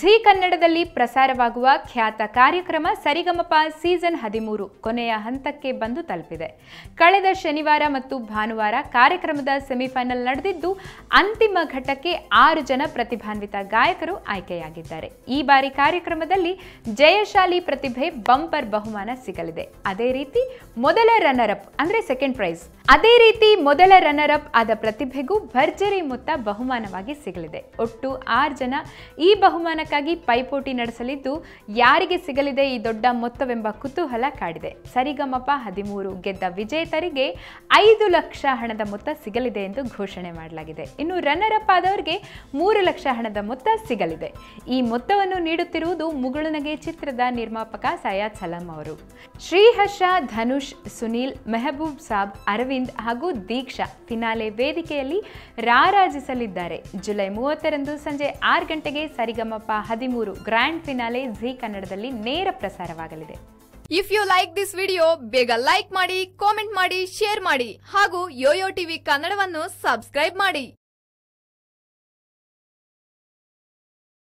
Zee ಕನ್ನಡದಲ್ಲಿ ಪ್ರಸಾರವಾಗುವ ಖ್ಯಾತ ಕಾರ್ಯಕ್ರಮ ಸರಿಗಮಪ ಸೀಸನ್ ಹದಿಮೂರು ಕೊನೆಯ ಹಂತಕ್ಕೆ ಬಂದು ತಲುಪಿದೆ. ಕಳೆದ ಶನಿವಾರ ಮತ್ತು ಭಾನುವಾರ ಕಾರ್ಯಕ್ರಮದ ಸೆಮಿಫೈನಲ್ ನಡೆದಿದ್ದು, ಅಂತಿಮ ಘಟ್ಟಕ್ಕೆ ಆರು ಜನ ಪ್ರತಿಭಾನ್ವಿತ ಗಾಯಕರು ಆಯ್ಕೆಯಾಗಿದ್ದಾರೆ. ಈ ಬಾರಿ ಕಾರ್ಯಕ್ರಮದಲ್ಲಿ ಜಯಶಾಲಿ ಪ್ರತಿಭೆ ಬಂಪರ್ ಬಹುಮಾನ ಸಿಗಲಿದೆ. ಅದೇ ರೀತಿ ಮೊದಲ ರನ್ನರ್ ಅಪ್ ಅಂದ್ರೆ ಸೆಕೆಂಡ್ ಪ್ರೈಸ್ ಅದೇ ರೀತಿ ಮೊದಲ ರನ್ನರ್ ಅಪ್ ಆದ ಪ್ರತಿಭೆಗೂ ಭರ್ಜರಿ ಮೊತ್ತ ಬಹುಮಾನವಾಗಿ ಸಿಗಲಿದೆ. ಒಟ್ಟು ಆರು ಜನ ಈ ಬಹುಮಾನಕ್ಕಾಗಿ ಪೈಪೋಟಿ ನಡೆಸಲಿದ್ದು, ಯಾರಿಗೆ ಸಿಗಲಿದೆ ಈ ದೊಡ್ಡ ಮೊತ್ತವೆಂಬ ಕುತೂಹಲ ಕಾಡಿದೆ. ಸರಿಗಮಪ ಹದಿಮೂರು ಗೆದ್ದ ವಿಜೇತರಿಗೆ ಐದು ಲಕ್ಷ ಹಣದ ಮೊತ್ತ ಸಿಗಲಿದೆ ಎಂದು ಘೋಷಣೆ ಮಾಡಲಾಗಿದೆ. ಇನ್ನು ರನ್ನರ್ ಅಪ್ ಆದವರಿಗೆ ಮೂರು ಲಕ್ಷ ಹಣದ ಮೊತ್ತ ಸಿಗಲಿದೆ. ಈ ಮೊತ್ತವನ್ನು ನೀಡುತ್ತಿರುವುದು ಮುಗುಳುನಗೆ ಚಿತ್ರದ ನಿರ್ಮಾಪಕ ಸಯಾದ್ ಸಲಾಂ ಅವರು. ಶ್ರೀಹರ್ಷ, ಧನುಷ್, ಸುನೀಲ್, ಮೆಹಬೂಬ್ ಸಾಬ್, ಅರವಿಂದ್ ಹಾಗೂ ದೀಕ್ಷಾ ಫಿನಾಲೆ ವೇದಿಕೆಯಲ್ಲಿ ರಾರಾಜಿಸಲಿದ್ದಾರೆ. ಜುಲೈ ಮೂವತ್ತರಂದು ಸಂಜೆ ಆರು ಗಂಟೆಗೆ ಸರಿಗಮಪ ಹದಿಮೂರು ಗ್ರ್ಯಾಂಡ್ ಫಿನಾಲೆ ಝೀ ಕನ್ನಡದಲ್ಲಿ ನೇರ ಪ್ರಸಾರವಾಗಲಿದೆ. If you like this video ಬೇಗ ಲೈಕ್ ಮಾಡಿ ಕಾಮೆಂಟ್ ಮಾಡಿ ಶೇರ್ ಮಾಡಿ ಹಾಗೂ ಯೋಯೋ ಟಿವಿ ಕನ್ನಡವನ್ನು ಸಬ್ಸ್ಕ್ರೈಬ್ ಮಾಡಿ.